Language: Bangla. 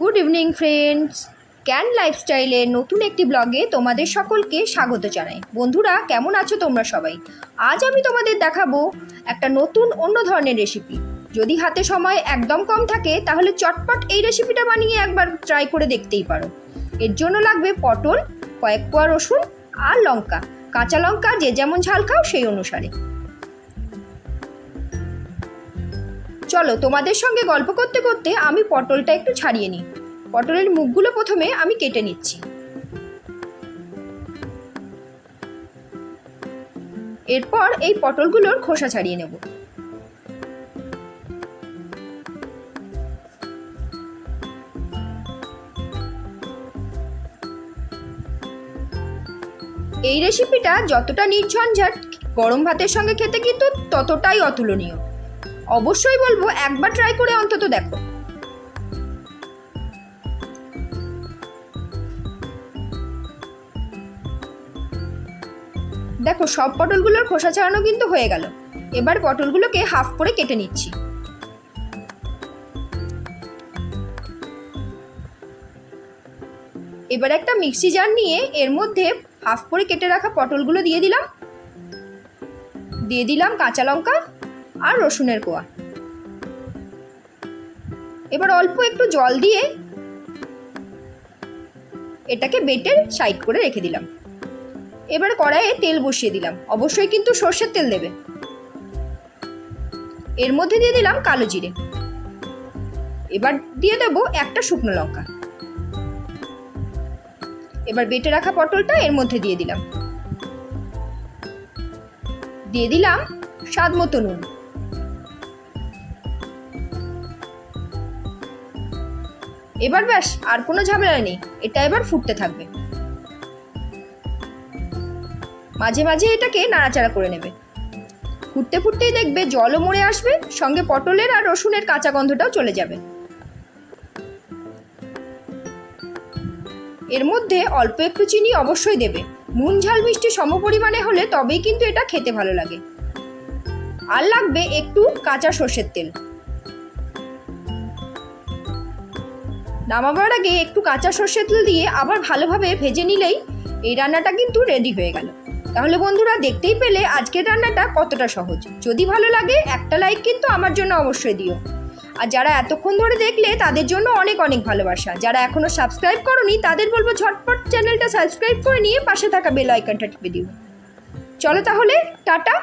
Good evening friends. ক্যান লাইফস্টাইলের নতুন একটি ব্লগে তোমাদের সকলকে স্বাগত জানাই। বন্ধুরা, কেমন আছো তোমরা সবাই? আজ আমি তোমাদের দেখাবো একটা নতুন অন্য ধরনের রেসিপি যদি হাতে সময় একদম কম থাকে, তাহলে চটপট এই রেসিপিটা বানিয়ে একবার ট্রাই করে দেখতেই পারো। এর জন্য লাগবে পটল, কয়েক কোয়া রসুন আর লঙ্কা। কাঁচা লঙ্কা যে যেমন ঝাল খাও সেই অনুসারে। চলো তোমাদের সঙ্গে গল্প করতে করতে আমি পটলটা একটু ছাড়িয়ে নিই। পটলের মুখগুলো প্রথমে আমি কেটে নিচ্ছি। এরপর এই পটলগুলোর খোসা ছাড়িয়ে নেব। এই রেসিপিটা যতটা নির্ঝঞ্ঝাট গরম ভাতের সঙ্গে খেতে কিন্তু ততটাই অতুলনীয়। অবশ্যই বলব, একবার ট্রাই করে অন্তত দেখো। দেখো, সব পটলগুলোর খোসা ছাড়ানো কিন্তু হয়ে গেল। এবার পটলগুলোকে হাফ করে কেটে নিচ্ছি। এবার একটা মিক্সি জার নিয়ে এর মধ্যে হাফ করে কেটে রাখা পটলগুলো দিয়ে দিলাম। দিয়ে দিলাম কাঁচা লঙ্কা। আর রসুনের কোয়া। এবার অল্প একটু জল দিয়ে এটাকে বেটে সাইড করে রেখে দিলাম। এবার কড়াইয়ে তেল বসিয়ে দিলাম। অবশ্যই কিন্তু সর্ষের তেল দেবে। এর মধ্যে দিয়ে দিলাম কালো জিরে। এবার দিয়ে দেব একটা শুকনো লঙ্কা। এবার বেটে রাখা পটলটা এর মধ্যে দিয়ে দিলাম। দিয়ে দিলাম স্বাদ মতো নুন। এবার ব্যাস, আর কোনো ঝামেলা নেই। এটা এবার ফুটতে থাকবে। মাঝে মাঝে এটাকে নাড়াচাড়া করে নেবে। ফুটতে ফুটতেই দেখবে জলও মরে আসবে, সঙ্গে পটলের আর রসুনের কাঁচা গন্ধটাও চলে যাবে। এর মধ্যে অল্প একটু চিনি অবশ্যই দেবে। নুন, ঝাল, মিষ্টি সমপরিমাণে হলে তবেই কিন্তু এটা খেতে ভালো লাগে। আর লাগবে একটু কাঁচা সর্ষের তেল। নামাবার আগে একটু কাঁচা সর্ষের তেল দিয়ে আবার ভালোভাবে ভেজে নিলেই এই রান্নাটা কিন্তু রেডি হয়ে গেল। তাহলে বন্ধুরা দেখতেই পেলে আজকের রান্নাটা কতটা সহজ। যদি ভালো লাগে, একটা লাইক কিন্তু আমার জন্য অবশ্যই দিও। আর যারা এতক্ষণ ধরে দেখলে, তাদের জন্য অনেক অনেক ভালোবাসা। যারা এখনও সাবস্ক্রাইব করনি, তাদের বলব ঝটপট চ্যানেলটা সাবস্ক্রাইব করে নিয়ে পাশে থাকা বেল আইকনটা টিপে দিও। চলো তাহলে, টাটা।